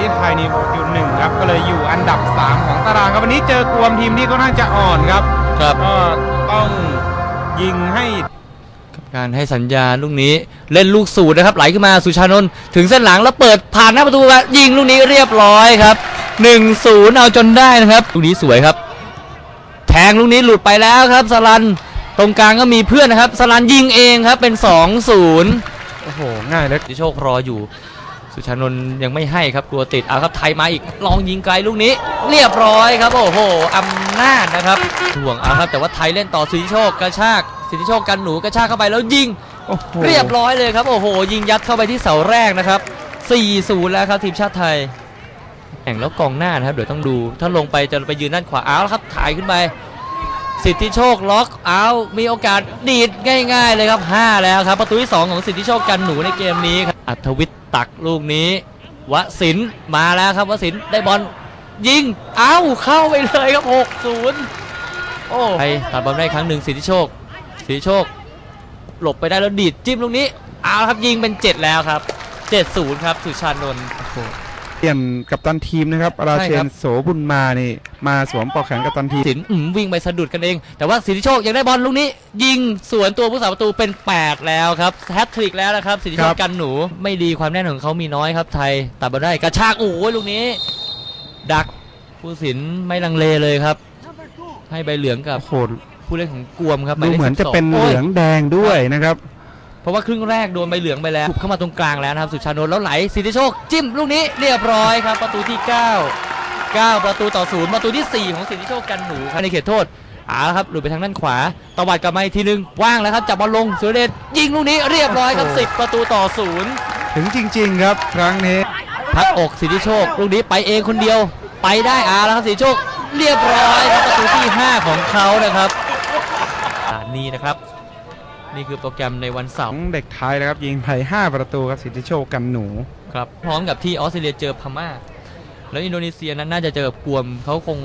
ที่ไทยนี่อยู่หนึ่งครับก็เลยอยู่อันดับ 3 ของตารางครับวันนี้เจอกวมทีมที่ค่อนข้างจะอ่อนครับครับก็ต้องยิงให้การให้สัญญาณลูกนี้เล่นลูกสูตรนะครับ ไหลขึ้นมาสุชานนท์ถึงเส้นหลังแล้วเปิดผ่านหน้าประตูมายิงลูกนี้เรียบร้อยครับ1-0เอาจนได้นะครับลูกนี้สวยครับ แทงลูกนี้หลุดไปแล้วครับสลันตรงกลางก็มีเพื่อนนะครับสลันยิงเองครับเป็น 2-0โอ้โหง่ายเลยสิโชครออยู่ สุชานนท์ยังไม่ให้ครับกลัวติดเอาครับไทยมาอีกลองยิงไกลลูกนี้ เรียบร้อยครับ โอ้โหอำนาจนะครับห่วงเอาครับแต่ว่าไทยเล่นต่อสิทธิโชคกระชากสิทธิโชคกันหนูกระชากเข้าไปแล้วยิงโอ้โหเรียบร้อยเลยครับโอ้โห ยิงยัดเข้าไปที่เสาแรกนะครับ4-0แล้วครับทีมชาติไทยแข่งแล้วกองหน้านะครับเดี๋ยวต้องดู ถ้าลงไปจะไปยืนด้านขวาเอาแล้วครับถ่ายขึ้นไปสิทธิโชคล็อกเอามีโอกาสดีดง่าย ๆ เลยครับ 5 แล้วครับประตูที่2ของสิทธิโชคกันหนูในเกมนี้ครับอัธวิทย์ ตักลูกนี้ วสินทร์มาแล้วครับวสินทร์ได้บอลยิง เอ้าเข้าไปเลยครับ 6-0 โอ้ไปตัดบอลได้ครั้งหนึ่งสิทธิโชคสิทธิโชค หลบไปได้แล้วดีดจิ้มลูกนี้ เอาครับยิงเป็น 7 แล้วครับ 7-0 ครับ สุชานนท์ เปลี่ยนกับตันทีมนะครับ ราเชใช่ครันบโสบุญมานี่ มาสวมปลอกแขนกับตันทีมสินอืมวิ่งไปสะดุดกันเอง แต่ว่าสิทธิโชคยังได้บอลลูกนี้ ยิงสวนตัวผู้สาประตูเป็น 8 แล้วครับแฮตทริกแล้วนะครับ สิทธิโชคครับกันหนูไม่ดีความแน่นของเขามีน้อยครับ ไทยตัดบอลได้กระชากโอ้ยลูกนี้ ดักผู้สินไม่ลังเลเลยครับ ให้ใบเหลืองกับโอ้โหผู้เล่นของกวมครับหดูมายลขเหมือนจะ12เป็นโยเหลืองแดงด้วยนะครับ เพราะว่าครึ่งแรกโดนใบเหลืองไปแล้วถูกเข้ามาตรงกลางแล้วนะครับสุชานนท์แล้วไหลสิทธิโชคจิ้มลูกนี้เรียบร้อยครับ ประตูที่ 9 9 ประตูต่อศูนย์ประตูที่ 4 ของสิทธิโชคกันหนูครับในเขตโทษเอาละครับหลุดไปทางด้านขวาตวัดกลับมาอีกทีนึงว่างแล้วครับจับบอลลงสุรเดชยิงลูกนี้เรียบร้อยครับโอ้โห10 ประตูต่อศูนย์ถึงจริง ๆ ครับ ครั้งนี้พักอกสิทธิโชคลูกนี้ไปเองคนเดียว ไปได้อาแล้วครับสิทธิโชคเรียบร้อยครับประตูที่ 5 ของเขานะครับอ่านี่นะครับ นี่คือโปรแกรมในวันเสาขอร์งเด็กไทยนะครับยิงไทย5ประตูครับสิทธิโชคกันหนูครับพร้อมกับที่ออสเตรเลียเจอพม่าแล้วอินโดนีเซียนั้นน่าจะเจอกับกวมเขาคง